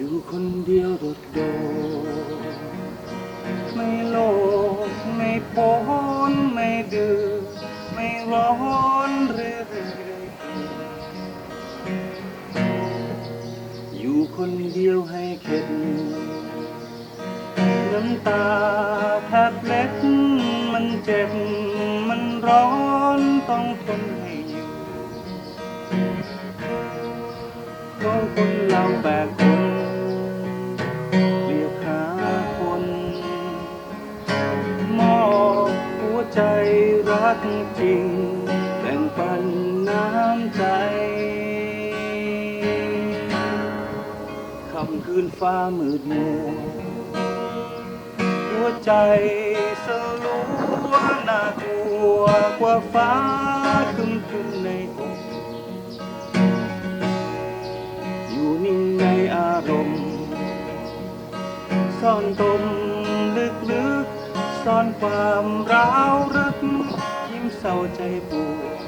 อยู่คนเดียวโดดโดไม่โลภไม่พ้นไม่ดื้อไม่ร้อนเรื่อยอยู่คนเดียวให้เข็ดน้ำตาแทบเล็ดมันเจ็บ มันร้อนต้องทนให้อยู่ก็คนเราแบก เรียกหาคน มอบหัวใจรักจริง แบ่งปันน้ำใจคำคืนฟ้ามืดมัวหัวใจสลัวน่ากลัวกว่าฟ้าครึมครึม ซ่อนตมลึกลึกซ่อนความร้าวรึก ยิ้มเศร้าใจปวด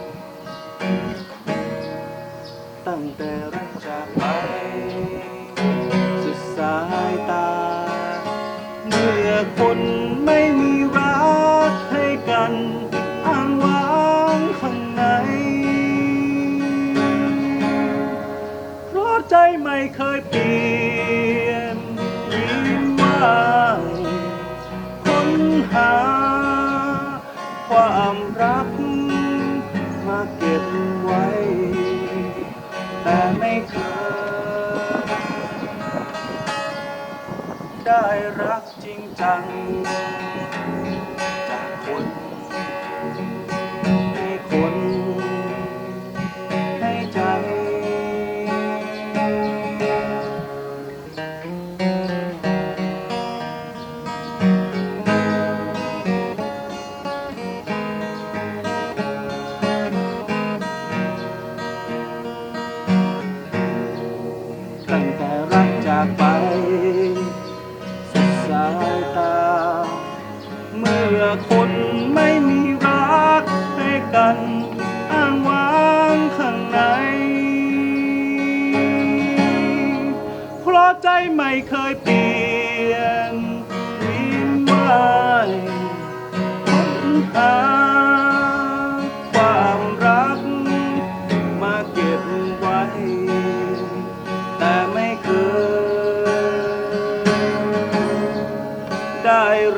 ตั้งแต่รักจากไป สุดสายตา เมื่อคนไม่มีรักให้กันอ้างว้างข้างในเพราะใจไม่เคยเปลี่ยน ค้นหา ความรัก มาเก็บไว้ แต่ไม่เคยได้รักจริงจัง ตั้งแต่รักจากไปสุดสายตา เมื่อคนไม่มีรักให้กันอ้างว้างข้างใน เพราะใจไม่เคยเปลี่ยนวินไหวค้นหา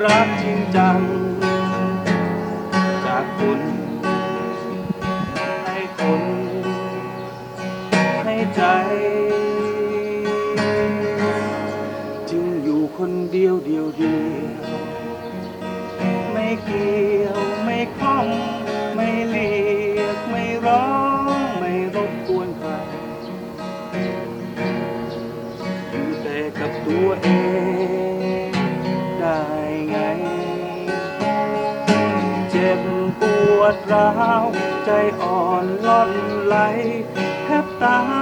รักจริงจัง จากคนให้คนให้ใจ จึงอยู่คนเดียวเดียวเดียวไม่เกี่ยวไม่คล้องไม่เรียกไม่ร้องไม่รบกวนใครอยู่แต่กับตัวเอง วดร้าว ใจอ่อนล่อนไหลแทบตา